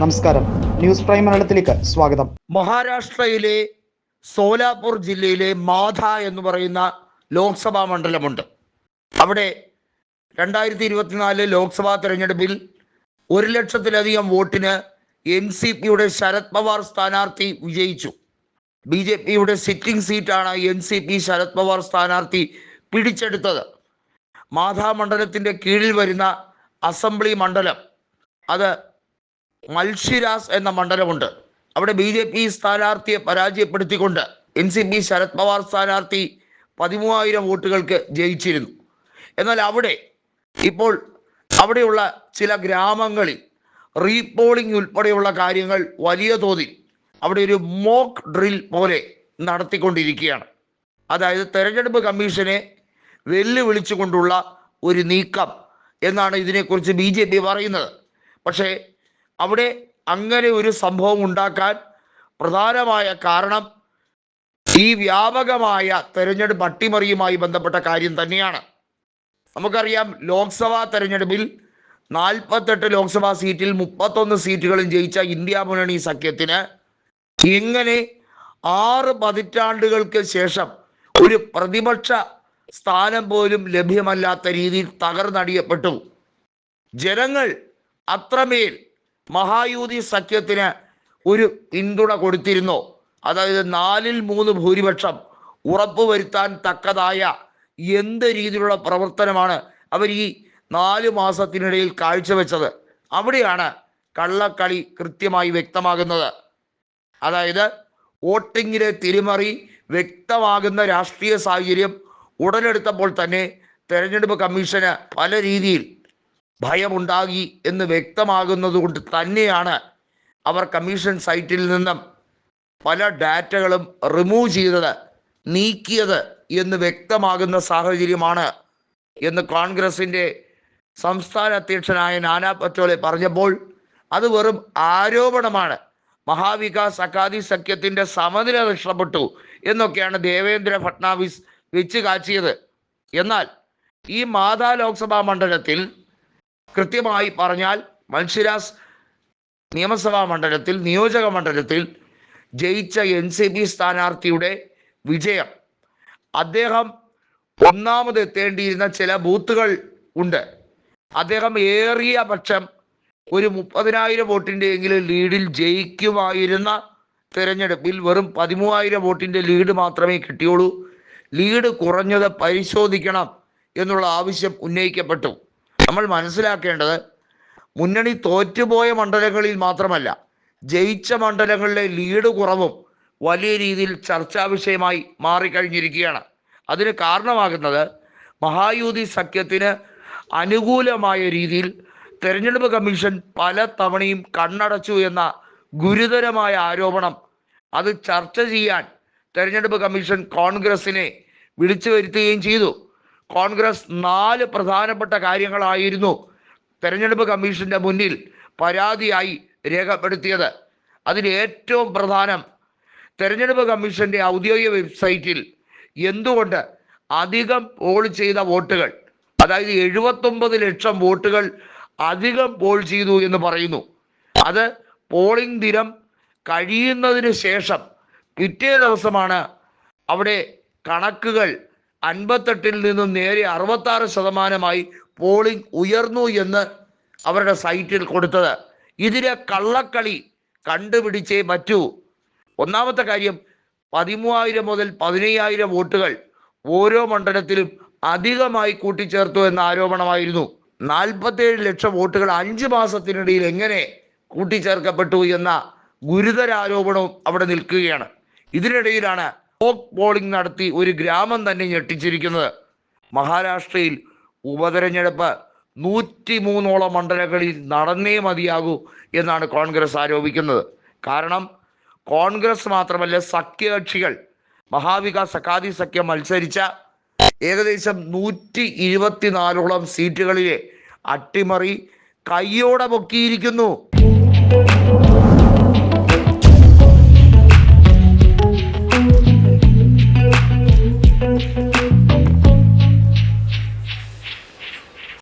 നമസ്കാരം. News prime മലയാളത്തിലേക്ക് സ്വാഗതം. മഹാരാഷ്ട്രയിലെ സോലാപൂർ ജില്ലയിലെ മാധ എന്ന് പറയുന്ന ലോക്സഭാ മണ്ഡലമുണ്ട്. അവിടെ രണ്ടായിരത്തി ഇരുപത്തിനാല് ലോക്സഭാ തെരഞ്ഞെടുപ്പിൽ ഒരു ലക്ഷത്തിലധികം വോട്ടിന് എൻ സി പിയുടെ ശരത് പവാർ സ്ഥാനാർത്ഥി വിജയിച്ചു. ബി ജെ പിയുടെ സിറ്റിംഗ് സീറ്റാണ് N C P Sharad Pawar സ്ഥാനാർത്ഥി പിടിച്ചെടുത്തത്. മാധാ മണ്ഡലത്തിന്റെ കീഴിൽ വരുന്ന അസംബ്ലി മണ്ഡലം. അത് മൽഷിരാസ് എന്ന മണ്ഡലമുണ്ട്. അവിടെ ബി ജെ പി സ്ഥാനാർത്ഥിയെ പരാജയപ്പെടുത്തിക്കൊണ്ട് N C P Sharad Pawar സ്ഥാനാർത്ഥി പതിമൂവായിരം വോട്ടുകൾക്ക് ജയിച്ചിരുന്നു. എന്നാൽ അവിടെ ഇപ്പോൾ അവിടെയുള്ള ചില ഗ്രാമങ്ങളിൽ റീപോളിംഗ് ഉൾപ്പെടെയുള്ള കാര്യങ്ങൾ വലിയ തോതിൽ അവിടെ ഒരു മോക്ക് ഡ്രിൽ പോലെ നടത്തിക്കൊണ്ടിരിക്കുകയാണ്. അതായത് തെരഞ്ഞെടുപ്പ് കമ്മീഷനെ വെല്ലുവിളിച്ചുകൊണ്ടുള്ള ഒരു നീക്കം എന്നാണ് ഇതിനെക്കുറിച്ച് ബി ജെ പി പറയുന്നത്. പക്ഷേ അവിടെ അങ്ങനെ ഒരു സംഭവം ഉണ്ടാക്കാൻ പ്രധാനമായ കാരണം ഈ വ്യാപകമായ തെരഞ്ഞെടുപ്പ് അട്ടിമറിയുമായി ബന്ധപ്പെട്ട കാര്യം തന്നെയാണ്. നമുക്കറിയാം ലോക്സഭാ തെരഞ്ഞെടുപ്പിൽ നാൽപ്പത്തെട്ട് ലോക്സഭാ സീറ്റിൽ മുപ്പത്തൊന്ന് സീറ്റുകളും ജയിച്ച ഇന്ത്യ മുന്നണി സഖ്യത്തിന് എങ്ങനെ ആറ് പതിറ്റാണ്ടുകൾക്ക് ശേഷം ഒരു പ്രതിപക്ഷ സ്ഥാനം പോലും ലഭ്യമല്ലാത്ത രീതിയിൽ തകർന്നടിയപ്പെട്ടു. ജനങ്ങൾ അത്രമേൽ മഹായൂതി സഖ്യത്തിന് ഒരു പിന്തുണ കൊടുത്തിരുന്നോ. അതായത് നാലിൽ മൂന്ന് ഭൂരിപക്ഷം ഉറപ്പുവരുത്താൻ തക്കതായ എന്ത് രീതിയിലുള്ള പ്രവർത്തനമാണ് അവർ ഈ നാല് മാസത്തിനിടയിൽ കാഴ്ചവെച്ചത്. അവിടെയാണ് കള്ളക്കളി കൃത്യമായി വ്യക്തമാകുന്നത്. അതായത് വോട്ടിങ്ങിലെ തിരിമറി വ്യക്തമാകുന്ന രാഷ്ട്രീയ സാഹചര്യം ഉടലെടുത്തപ്പോൾ തന്നെ തെരഞ്ഞെടുപ്പ് കമ്മീഷന് പല രീതിയിൽ ഭയമുണ്ടാകി എന്ന് വ്യക്തമാകുന്നത് കൊണ്ട് തന്നെയാണ് അവർ കമ്മീഷൻ സൈറ്റിൽ നിന്നും പല ഡാറ്റകളും റിമൂവ് ചെയ്തത് നീക്കിയത് എന്ന് വ്യക്തമാകുന്ന സാഹചര്യമാണ് എന്ന് കോൺഗ്രസിന്റെ സംസ്ഥാന അധ്യക്ഷനായ നാനാ പറ്റോലെ പറഞ്ഞപ്പോൾ അത് വെറും ആരോപണമാണ്. മഹാവികാസ് അക്കാദി സഖ്യത്തിന്റെ സമനില നഷ്ടപ്പെട്ടു എന്നൊക്കെയാണ് ദേവേന്ദ്ര ഫട്നാവിസ് വെച്ച് കാച്ചിയത്. എന്നാൽ ഈ മാതാ ലോക്സഭാ മണ്ഡലത്തിൽ കൃത്യമായി പറഞ്ഞാൽ മൻഷിരാസ് നിയമസഭാ മണ്ഡലത്തിൽ നിയോജക മണ്ഡലത്തിൽ ജയിച്ച എൻ സി പി സ്ഥാനാർത്ഥിയുടെ വിജയം. അദ്ദേഹം ഒന്നാമത് എത്തേണ്ടിയിരുന്ന ചില ബൂത്തുകൾ ഉണ്ട്. അദ്ദേഹം ഏറിയ പക്ഷം ഒരു മുപ്പതിനായിരം വോട്ടിന്റെ എങ്കിലും ലീഡിൽ ജയിക്കുമായിരുന്ന തിരഞ്ഞെടുപ്പിൽ വെറും പതിമൂവായിരം വോട്ടിന്റെ ലീഡ് മാത്രമേ കിട്ടിയുള്ളൂ. ലീഡ് കുറഞ്ഞത് പരിശോധിക്കണം എന്നുള്ള ആവശ്യം ഉന്നയിക്കപ്പെട്ടു. നമ്മൾ മനസ്സിലാക്കേണ്ടത് മുന്നണി തോറ്റുപോയ മണ്ഡലങ്ങളിൽ മാത്രമല്ല ജയിച്ച മണ്ഡലങ്ങളിലെ ലീഡ് കുറവും വലിയ രീതിയിൽ ചർച്ചാ വിഷയമായി മാറിക്കഴിഞ്ഞിരിക്കുകയാണ്. അതിന് കാരണമാകുന്നത് മഹായൂതി സഖ്യത്തിന് അനുകൂലമായ രീതിയിൽ തെരഞ്ഞെടുപ്പ് കമ്മീഷൻ പല തവണയും കണ്ണടച്ചു എന്ന ഗുരുതരമായ ആരോപണം അത് ചർച്ച ചെയ്യാൻ തെരഞ്ഞെടുപ്പ് കമ്മീഷൻ കോൺഗ്രസിനെ വിളിച്ചു വരുത്തുകയും ചെയ്തു. കോൺഗ്രസ് നാല് പ്രധാനപ്പെട്ട കാര്യങ്ങളായിരുന്നു തെരഞ്ഞെടുപ്പ് കമ്മീഷന്റെ മുന്നിൽ പരാതിയായി രേഖപ്പെടുത്തിയത്. അതിൽ ഏറ്റവും പ്രധാനം തെരഞ്ഞെടുപ്പ് കമ്മീഷന്റെ ഔദ്യോഗിക വെബ്സൈറ്റിൽ എന്തുകൊണ്ട് അധികം പോൾ ചെയ്ത വോട്ടുകൾ അതായത് എഴുപത്തൊമ്പത് ലക്ഷം വോട്ടുകൾ അധികം പോൾ ചെയ്തു എന്ന് പറയുന്നു. അത് പോളിംഗ് ദിനം കഴിയുന്നതിന് ശേഷം പിറ്റേ ദിവസമാണ് അവിടെ കണക്കുകൾ അൻപത്തെട്ടിൽ നിന്നും നേരെ അറുപത്താറ് ശതമാനമായി പോളിംഗ് ഉയർന്നു എന്ന് അവരുടെ സൈറ്റിൽ കൊടുത്തത്. ഇതിലെ കള്ളക്കളി കണ്ടുപിടിച്ചേ പറ്റൂ. ഒന്നാമത്തെ കാര്യം പതിമൂവായിരം മുതൽ പതിനയ്യായിരം വോട്ടുകൾ ഓരോ മണ്ഡലത്തിലും അധികമായി കൂട്ടിച്ചേർത്തു എന്ന ആരോപണമായിരുന്നു. നാൽപ്പത്തേഴ് ലക്ഷം വോട്ടുകൾ അഞ്ച് മാസത്തിനിടയിൽ എങ്ങനെ കൂട്ടിച്ചേർക്കപ്പെട്ടു എന്ന ഗുരുതരാരോപണവും അവിടെ നിൽക്കുകയാണ്. ഇതിനിടയിലാണ് മോക്ക് പോളിംഗ് നടത്തി ഒരു ഗ്രാമം തന്നെ ഞെട്ടിച്ചിരിക്കുന്നത്. മഹാരാഷ്ട്രയിൽ ഉപതെരഞ്ഞെടുപ്പ് നൂറ്റി മൂന്നോളം മണ്ഡലങ്ങളിൽ നടന്നേ മതിയാകൂ എന്നാണ് കോൺഗ്രസ് ആരോപിക്കുന്നത്. കാരണം കോൺഗ്രസ് മാത്രമല്ല സഖ്യകക്ഷികൾ മഹാവികാസ് അക്കാദി സഖ്യം മത്സരിച്ച ഏകദേശം നൂറ്റി ഇരുപത്തിനാലോളം സീറ്റുകളിലെ അട്ടിമറി കയ്യോടെ പൊക്കിയിരിക്കുന്നു.